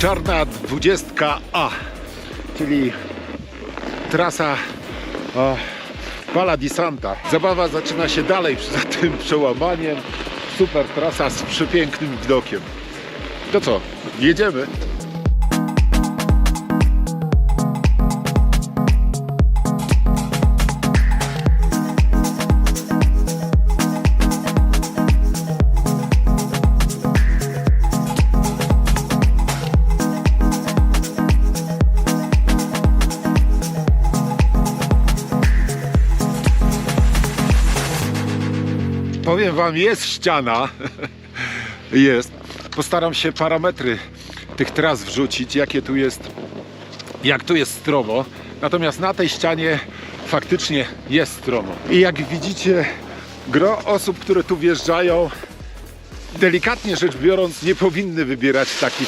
Czarna 20A, czyli trasa o, Pala di Santa. Zabawa zaczyna się dalej za tym przełamaniem. Super trasa z przepięknym widokiem. To co, jedziemy? Powiem wam, jest ściana. jest. Postaram się parametry tych tras wrzucić, jakie tu jest, jak tu jest stromo. Natomiast na tej ścianie faktycznie jest stromo. I jak widzicie, gro osób, które tu wjeżdżają, delikatnie rzecz biorąc, nie powinny wybierać takich